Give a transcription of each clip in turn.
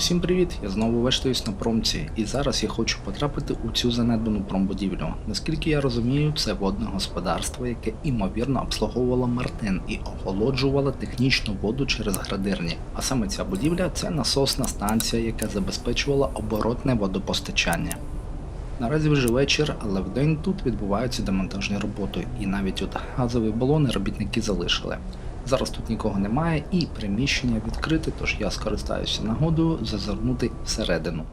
Усім привіт! Я знову вештаюсь на промці, і зараз я хочу потрапити у цю занедбану промбудівлю. Наскільки я розумію, це водне господарство, яке імовірно обслуговувало Мартин і охолоджувало технічну воду через градирні. А саме ця будівля це насосна станція, яка забезпечувала оборотне водопостачання. Наразі вже вечір, але вдень тут відбуваються демонтажні роботи, і навіть от газові балони робітники залишили. Зараз тут нікого немає і приміщення відкрите, тож я скористаюся нагодою зазирнути всередину.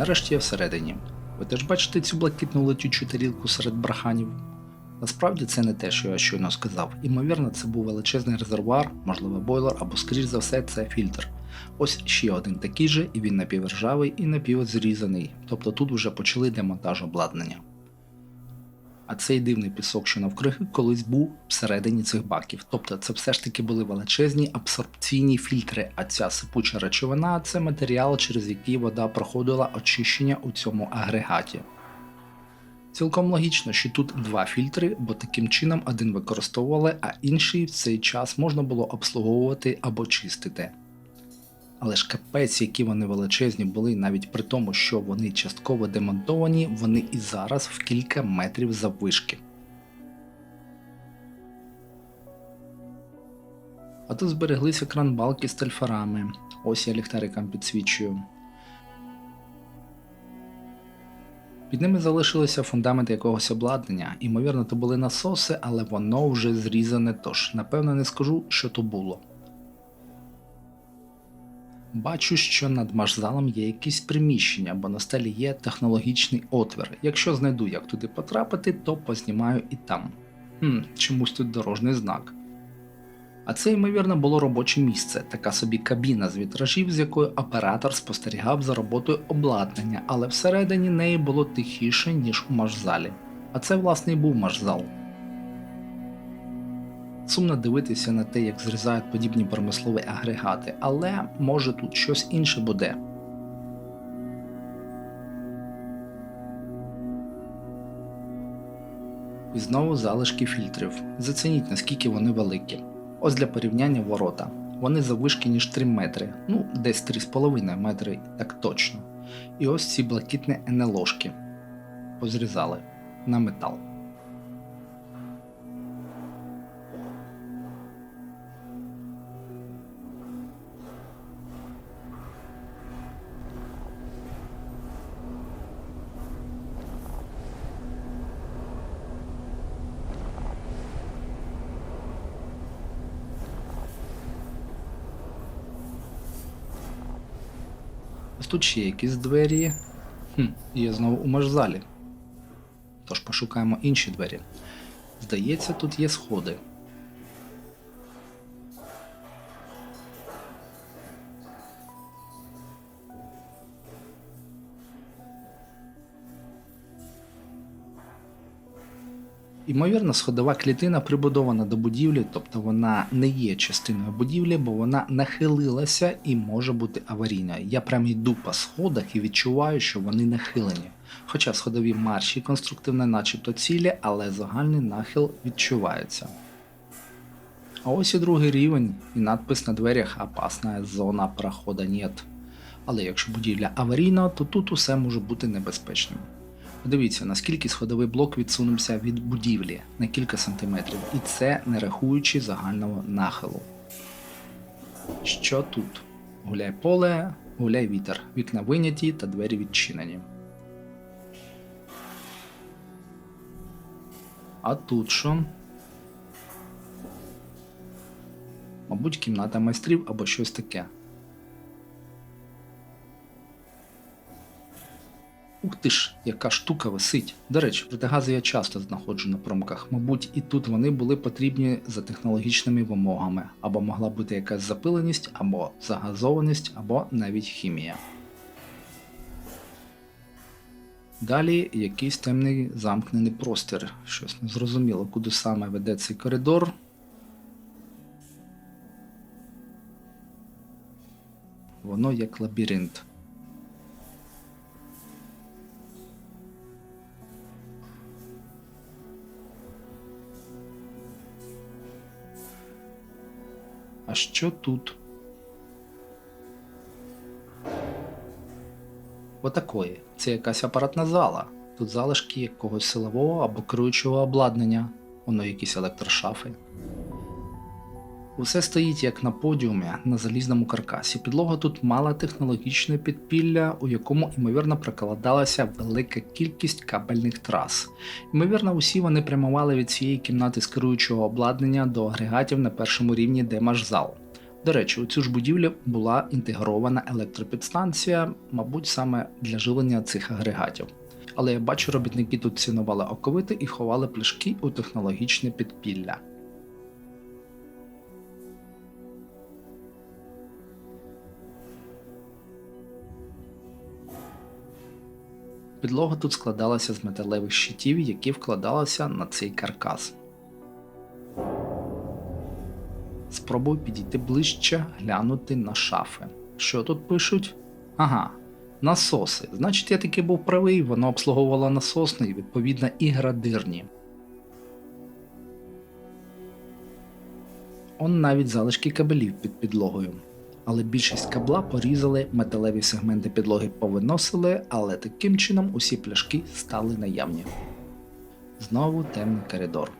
Нарешті я всередині. Ви теж бачите цю блакитну летючу тарілку серед браханів? Насправді це не те, що я щойно сказав. Імовірно, це був величезний резервуар, можливо, бойлер, або, скоріш за все, це фільтр. Ось ще один такий же, і він напівржавий і напівзрізаний, тобто тут вже почали демонтаж обладнання. А цей дивний пісок, що навкруги, колись був всередині цих баків. Тобто це все ж таки були величезні абсорбційні фільтри, а ця сипуча речовина це матеріал, через який вода проходила очищення у цьому агрегаті. Цілком логічно, що тут два фільтри, бо таким чином один використовували, а інший в цей час можна було обслуговувати або чистити. Але ж капець, які вони величезні були, навіть при тому, що вони частково демонтовані, вони і зараз в кілька метрів заввишки. А тут збереглися кранбалки з тельфарами. Ось я ліхтарикам підсвічую. Під ними залишилися фундаменти якогось обладнання. Ймовірно, то були насоси, але воно вже зрізане, тож напевно не скажу, що то було. Бачу, що над машзалом є якісь приміщення, бо на стелі є технологічний отвір. Якщо знайду, як туди потрапити, то познімаю і там. Хм, чомусь тут дорожній знак. А це, ймовірно, було робоче місце, така собі кабіна з вітражів, з якою оператор спостерігав за роботою обладнання, але всередині неї було тихіше, ніж у машзалі. А це, власне, і був машзал. Сумно дивитися на те, як зрізають подібні промислові агрегати, але може тут щось інше буде. І знову залишки фільтрів. Зацініть, наскільки вони великі. Ось для порівняння ворота. Вони заввишки ніж 3 метри, ну десь 3,5 метри, так точно. І ось ці блакитні НЛОшки позрізали на метал. Тут ще якісь двері. Хм, я знову у межзалі. Тож пошукаємо інші двері. Здається, тут є сходи. Ймовірно, сходова клітина прибудована до будівлі, тобто вона не є частиною будівлі, бо вона нахилилася і може бути аварійною. Я прям йду по сходах і відчуваю, що вони нахилені. Хоча сходові марші конструктивно начебто цілі, але загальний нахил відчувається. А ось і другий рівень, і надпис на дверях опасна зона прохода нет. Але якщо будівля аварійна, то тут усе може бути небезпечним. Подивіться, наскільки сходовий блок відсунувся від будівлі на кілька сантиметрів, і це не рахуючи загального нахилу. Що тут? Гуляй поле, гуляй вітер, вікна виняті та двері відчинені. А тут що? Мабуть, кімната майстрів або щось таке. Ух ти ж, яка штука висить. До речі, протигази я часто знаходжу на промках. Мабуть, і тут вони були потрібні за технологічними вимогами, або могла бути якась запиленість, або загазованість, або навіть хімія. Далі якийсь темний замкнений простір. Щось незрозуміло, куди саме веде цей коридор. Воно як лабіринт. А що тут? Отакої. Це якась апаратна зала. Тут залишки якогось силового або керуючого обладнання, воно якісь електрошафи. Усе стоїть як на подіумі на залізному каркасі. Підлога тут мала технологічне підпілля, у якому, ймовірно, прокладалася велика кількість кабельних трас. Ймовірно, усі вони прямували від цієї кімнати з керуючого обладнання до агрегатів на першому рівні демаш-зал. До речі, у цю ж будівлю була інтегрована електропідстанція, мабуть, саме для живлення цих агрегатів. Але я бачу, робітники тут цінували оковити і ховали пляшки у технологічне підпілля. Підлога тут складалася з металевих щитів, які вкладалися на цей каркас. Спробуй підійти ближче, глянути на шафи. Що тут пишуть? Ага, насоси. Значить, я таки був правий, воно обслуговувало насосний, відповідно, і градирні. Он навіть залишки кабелів під підлогою. Але більшість кабла порізали, металеві сегменти підлоги повиносили, але таким чином усі пляшки стали наявні. Знову темний коридор.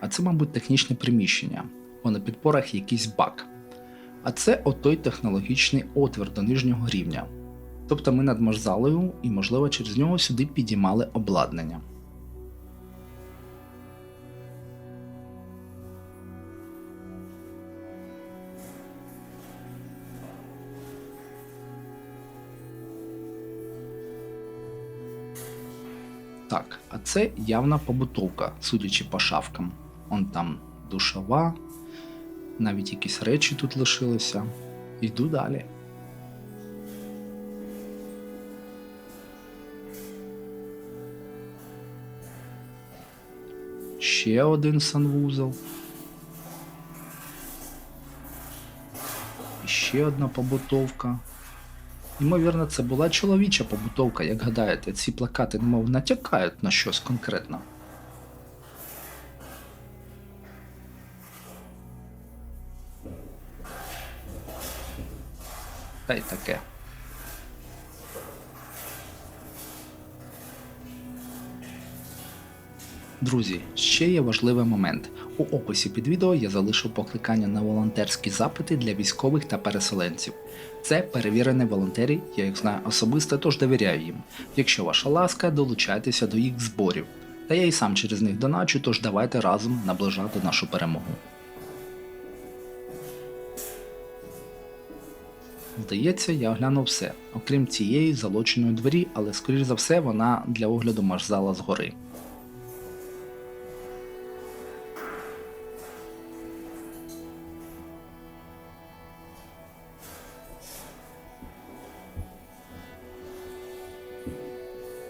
А це, мабуть, технічне приміщення, бо на підпорах якийсь бак. А це отой технологічний отвір до нижнього рівня. Тобто ми над можзалою і, можливо, через нього сюди підіймали обладнання. Так, а це явна побутовка, судячи по шафкам. Он там душова, навіть якісь речі тут лишилися. Йду далі. Ще один санвузол. І ще одна побутовка. Ймовірно, це була чоловіча побутовка, як гадаєте, ці плакати немов натякають на щось конкретно. Та й таке. Друзі, ще є важливий момент. У описі під відео я залишив покликання на волонтерські запити для військових та переселенців. Це перевірені волонтери, я їх знаю особисто, тож довіряю їм. Якщо ваша ласка, долучайтеся до їх зборів. Та я і сам через них доначу, тож давайте разом наближати нашу перемогу. Здається, я оглянув все, окрім цієї залоченої двері, але скоріш за все вона для огляду маршзала згори.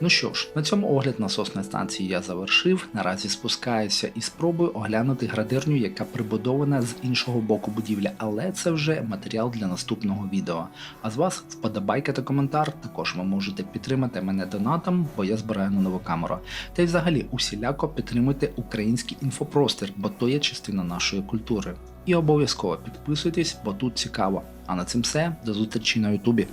Ну що ж, на цьому огляд насосної станції я завершив. Наразі спускаюся і спробую оглянути градирню, яка прибудована з іншого боку будівлі, але це вже матеріал для наступного відео. А з вас вподобайка та коментар. Також ви можете підтримати мене донатом, бо я збираю на нову камеру. Та й взагалі усіляко підтримуйте український інфопростір, бо то є частина нашої культури. І обов'язково підписуйтесь, бо тут цікаво. А на цим все, до зустрічі на Ютубі.